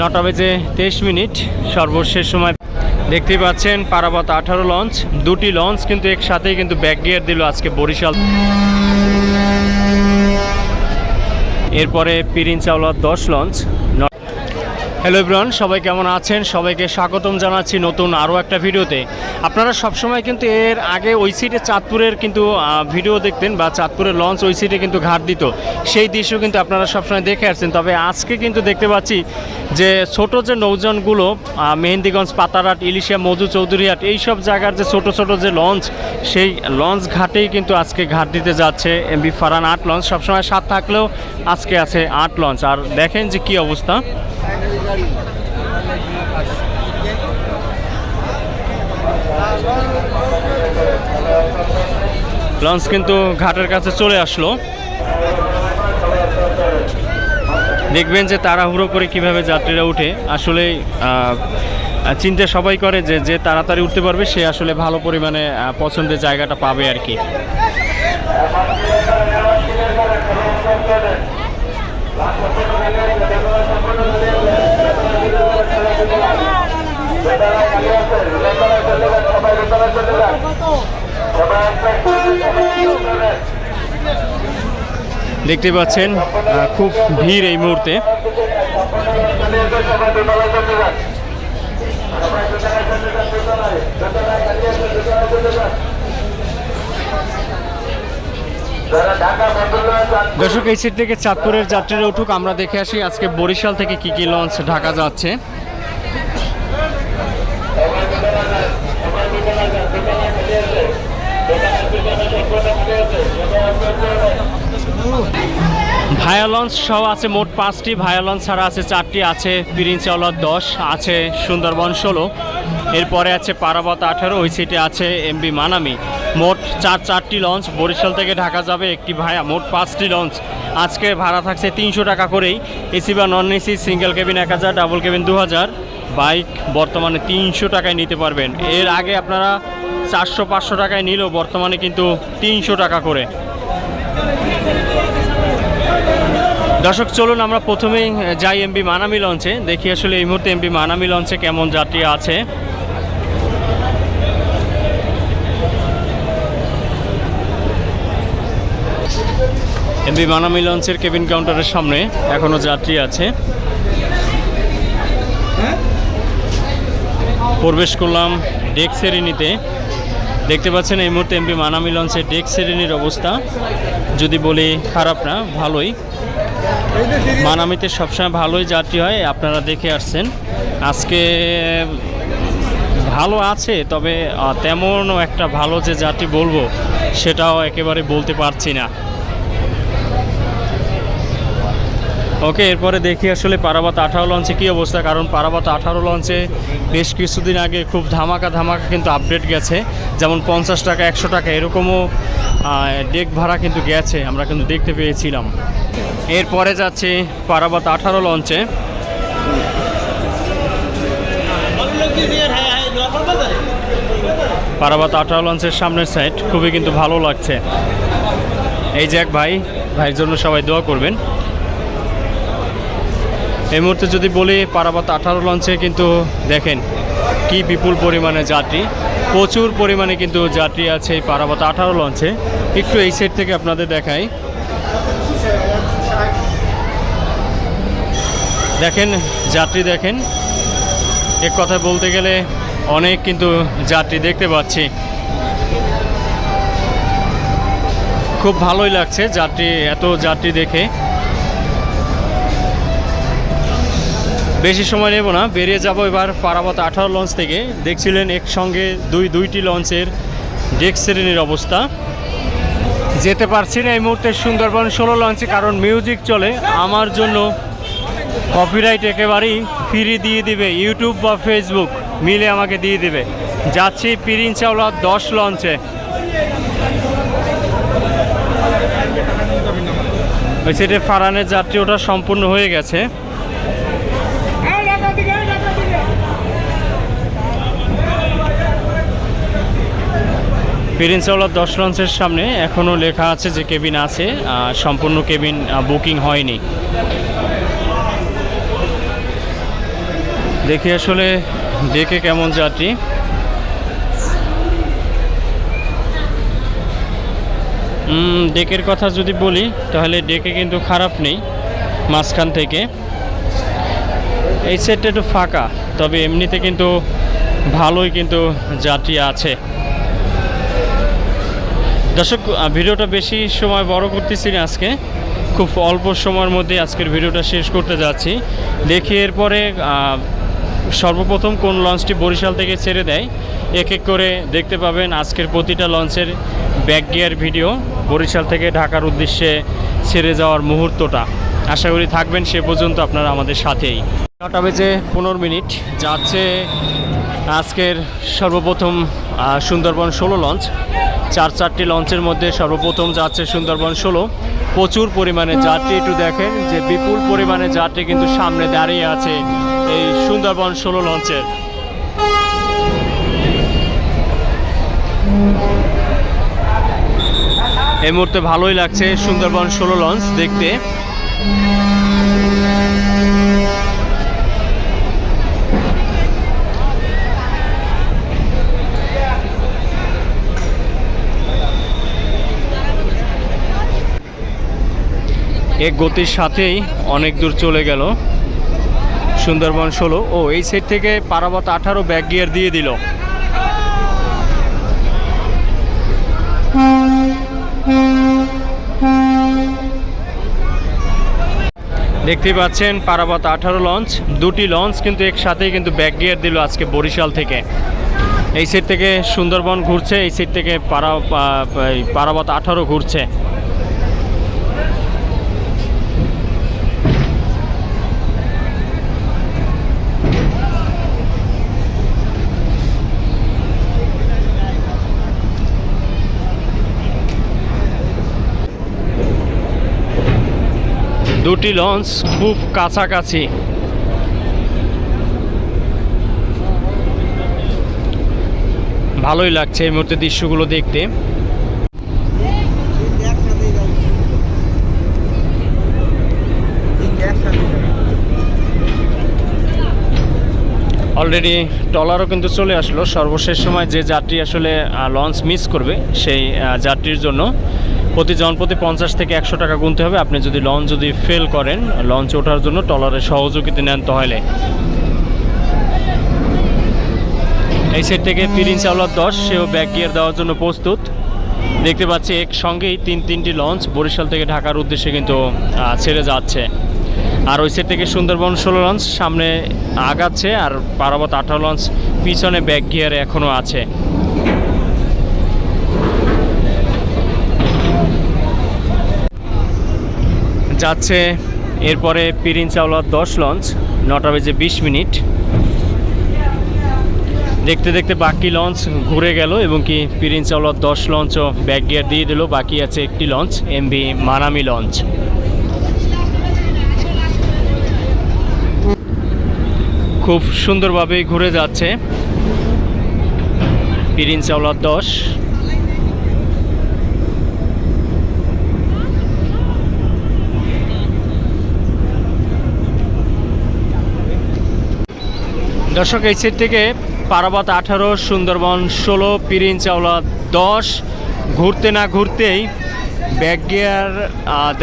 নটা বেজে তেইশ মিনিট। সর্বশেষ সময় দেখতেই পাচ্ছেন, পারাবত আঠারো লঞ্চ দুটি লঞ্চ কিন্তু একসাথেই কিন্তু ব্যাক গিয়ার দিল আজকে বরিশাল। এরপরে পিরিন চাওলার দশ লঞ্চ হ্যালো ইব্রান সবাই কেমন আছেন? সবাইকে স্বাগতম জানাচ্ছি নতুন আরও একটা ভিডিওতে। আপনারা সবসময় কিন্তু এর আগে ওই সিটে চাঁদপুরের কিন্তু ভিডিও দেখতেন বা চাঁদপুরের লঞ্চ ওই সিটে কিন্তু ঘাট দিত। সেই দৃশ্য কিন্তু আপনারা সবসময় দেখে আসছেন। তবে আজকে কিন্তু দেখতে পাচ্ছি যে ছোট যে নৌজনগুলো মেহেন্দিগঞ্জ, পাতারহাট, ইলিশিয়া, মধু চৌধুরীহাট এই সব জায়গার যে ছোট ছোট যে লঞ্চ সেই লঞ্চ ঘাটেই কিন্তু আজকে ঘাট দিতে যাচ্ছে এমবি ফারান আট লঞ্চ সবসময় সাত থাকলেও আজকে আছে আট লঞ্চ আর দেখেন যে কি অবস্থা। লঞ্চ কিন্তু ঘাটের কাছে চলে আসলো। দেখবেন যে তাড়াহুড়ো করে কীভাবে যাত্রীরা উঠে। আসলে চিন্তা সবাই করে যে যে তাড়াতাড়ি উঠতে পারবে, সে আসলে ভালো পরিমাণে পছন্দের জায়গাটা পাবে আর কি। দেখতে পাচ্ছেন খুব ভিড় এই মুহূর্তে। দর্শক, এই সিট থেকে চাঁদপুরের যাত্রীরা উঠুক, আমরা দেখে আসি আজকে বরিশাল থেকে কি কি লঞ্চ ঢাকা যাচ্ছে। ভায়া লঞ্চ সহ আছে মোট পাঁচটি ভায়া লঞ্চ ছাড়া আছে চারটি, আছে পিরিন চাওলার দশ, আছে সুন্দরবন ষোলো। এরপরে আছে পারাবত আঠারো, ওই সিটে আছে এমবি মানামি। মোট চার, চারটি লঞ্চ, বরিশাল থেকে ঢাকা যাবে একটি ভায়া, মোট পাঁচটি লঞ্চ। আজকে ভাড়া থাকছে তিনশো টাকা করেই। এসি বা নন এসি সিঙ্গেল কেবিন এক হাজার, ডাবল কেবিন দু হাজার। বাইক বর্তমানে তিনশো টাকায় নিতে পারবেন। এর আগে আপনারা চারশো, পাঁচশো টাকায় নিলেও বর্তমানে কিন্তু তিনশো টাকা করে। দর্শক, চলুন আমরা প্রথমেই যাই এমবি মানামি লঞ্চে, দেখি আসলে এই মুহূর্তে এমবি মানামি লঞ্চে কেমন যাত্রী আছে। এমবি মানামি লঞ্চের কেবিন কাউন্টারের সামনে এখনও যাত্রী আছে। প্রবেশ করলাম ডেক শ্রেণীতে দেখতে পাচ্ছেন এই মুহূর্তে এমপি মানামি লঞ্চের ডেক শ্রেণির অবস্থা। যদি বলি খারাপ না, ভালোই। মানামিতে সবসময় ভালোই যাত্রী হয়, আপনারা দেখে আসছেন। আজকে ভালো আছে, তবে তেমন একটা ভালো যে যাত্রী বলব, সেটাও একেবারে বলতে পারছি না। ওকে, এরপরে দেখি আসলে পারাবাত আঠারো লঞ্চে কী অবস্থা, কারণ পারাবাত আঠারো লঞ্চে বেশ কিছুদিন আগে খুব ধামাকা ধামাকা কিন্তু আপডেট গেছে। যেমন পঞ্চাশ টাকা, একশো টাকা, এরকমও ডেক ভাড়া কিন্তু গেছে, আমরা কিন্তু দেখতে পেয়েছিলাম। এরপরে যাচ্ছি পারাবাত আঠারো লঞ্চে পারাবাত আঠারো লঞ্চের সামনের সাইড খুবই কিন্তু ভালো লাগছে। এই যে এক ভাই, ভাইয়ের জন্য সবাই দোয়া করবেন। এই মুহূর্তে যদি বলি, পারাবাত আঠারো লঞ্চে কিন্তু দেখেন কি বিপুল পরিমাণে যাত্রী। প্রচুর পরিমাণে কিন্তু যাত্রী আছে এই পারাবাত আঠারো লঞ্চে একটু এই সাইড থেকে আপনাদের দেখাই। দেখেন, যাত্রী দেখেন। এক কথা বলতে গেলে অনেক কিন্তু যাত্রী দেখতে পাচ্ছি। খুব ভালোই লাগছে যাত্রী, এত যাত্রী দেখে। বেশি সময় নেব না, বেরিয়ে যাব এবার পারাবত আঠারো লঞ্চ থেকে। দেখছিলেন একসঙ্গে দুই, দুইটি লঞ্চের ডেক শ্রেণির অবস্থা। যেতে পারছি না এই মুহূর্তে সুন্দরবন ষোলো লঞ্চে, কারণ মিউজিক চলে। আমার জন্য কপিরাইট একেবারেই ফ্রি দিয়ে দিবে ইউটিউব বা ফেসবুক মিলে আমাকে দিয়ে দিবে। যাচ্ছি পিরিন চাওলা দশ লঞ্চে। ওই সেটে ফারানের যাত্রী ওটা সম্পূর্ণ হয়ে গেছে। পেরিনসাওয়ালা দশ লঞ্চের সামনে এখনও লেখা আছে যে কেবিন আছে সম্পূর্ণ কেবিন বুকিং হয়নি। দেখি আসলে ডেকে কেমন যাত্রী। ডেকের কথা যদি বলি, তাহলে ডেকে কিন্তু খারাপ নেই মাঝখান থেকে। এই সেটটা একটু ফাঁকা, তবে এমনিতে কিন্তু ভালোই কিন্তু যাত্রী আছে। দর্শক ভিডিওটা বেশি সময় বড় করতেছি না আজকে। খুব অল্প সময়ের মধ্যে আজকের ভিডিওটা শেষ করতে যাচ্ছি। দেখি এরপরে সর্বপ্রথম কোন লঞ্চটি বরিশাল থেকে ছেড়ে দেয়। এক এক করে দেখতে পাবেন আজকের প্রতিটা লঞ্চের ব্যাক গিয়ার ভিডিও বরিশাল থেকে ঢাকার উদ্দেশ্যে ছেড়ে যাওয়ার মুহূর্তটা। আশা করি থাকবেন, সে পর্যন্ত আপনারা আমাদের সাথেই। নটা বেজে পনেরো মিনিট, যাচ্ছে আজকের সর্বপ্রথম সুন্দরবন ষোলো লঞ্চ। চার চারটি লঞ্চের মধ্যে সর্বপ্রথম যাচ্ছে সুন্দরবন ষোলো। প্রচুর পরিমাণে যাত্রী একটু দেখেন যে বিপুল পরিমাণে যাত্রী কিন্তু সামনে দাঁড়িয়ে আছে এই সুন্দরবন ষোলো লঞ্চের। এই মুহূর্তে ভালোই লাগছে সুন্দরবন ষোলো লঞ্চ দেখতে। এক গতির সাথেই অনেক দূর চলে গেল। সুন্দরবন ষোলো। ও, এই সাইড থেকে পারাবত আঠারো ব্যাক গিয়ার দিয়ে দিল। দেখতে পাচ্ছেন পারাবত আঠারো লঞ্চ, দুটি লঞ্চ কিন্তু একসাথেই কিন্তু ব্যাক গিয়ার দিল আজকে বরিশাল থেকে। এই সাইড থেকে সুন্দরবন ঘুরছে, এই সাইড থেকে পারা পারাবত আঠারো ঘুরছে। দুটি লঞ্চ খুব কাছাকাছি। ভালোই লাগছে এই মুহূর্তে দৃশ্যগুলো দেখতে। অলরেডি ট্রলারও কিন্তু চলে আসলো। সর্বশেষ সময় যে যাত্রী আসলে লঞ্চ মিস করবে সেই যাত্রীর জন্য। প্রতি জনপ্রতি পঞ্চাশ থেকে একশো টাকা গুনতে হবে। আপনি যদি লঞ্চ যদি ফেল করেন লঞ্চ ওঠার জন্য ট্রলারের সহযোগিতা নেন তাহলে। এই সেট থেকে পিরিন চাওলার দশ, সেও ব্যাক গিয়ার দেওয়ার জন্য প্রস্তুত। দেখতে পাচ্ছি একসঙ্গেই তিন তিনটি লঞ্চ বরিশাল থেকে ঢাকার উদ্দেশ্যে কিন্তু ছেড়ে যাচ্ছে। আর ওই সেট থেকে সুন্দরবন ষোলো লঞ্চ সামনে আগাচ্ছে, আর পারাবত আঠারো লঞ্চ পিছনে ব্যাক গিয়ারে এখনও আছে। যাচ্ছে এরপরে পিরিন চাওলার দশ লঞ্চ, নটা বেজে বিশ মিনিট। দেখতে দেখতে বাকি লঞ্চ ঘুরে গেল এবং কি পিরিন চাওলার দশ লঞ্চও ব্যাক গিয়ার দিয়ে দিল, বাকি আছে একটি লঞ্চ এমবি মানামি লঞ্চ। খুব সুন্দরভাবে ঘুরে যাচ্ছে। পিরিন চাওলার দশ। দর্শক, এই সেট থেকে পারাবাত আঠারো, সুন্দরবন ষোলো, পিরিন চাওলা দশ। ঘুরতে না ঘুরতেই ব্যাক গিয়ার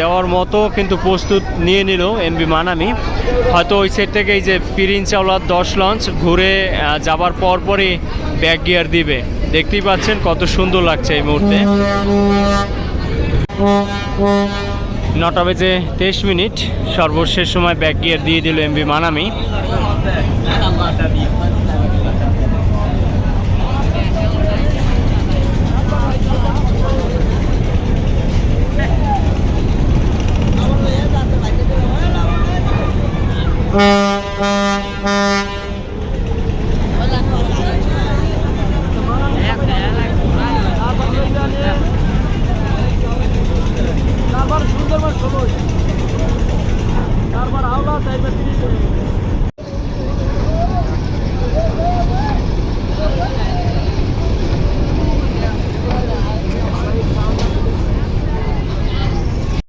দেওয়ার মতো কিন্তু প্রস্তুত নিয়ে নিল এমবি মানামি। হয়তো ওই সেট থেকে এই যে পিরিন চাওলার দশ লঞ্চ ঘুরে যাবার পর পরই ব্যাক গিয়ার দিবে। দেখতেই পাচ্ছেন কত সুন্দর লাগছে এই মুহূর্তে। নটা বেজে তেইশ মিনিট। সর্বশেষ সময় ব্যাক গিয়ার দিয়ে দিল এমবি মানামি। তারপর সুন্দরবন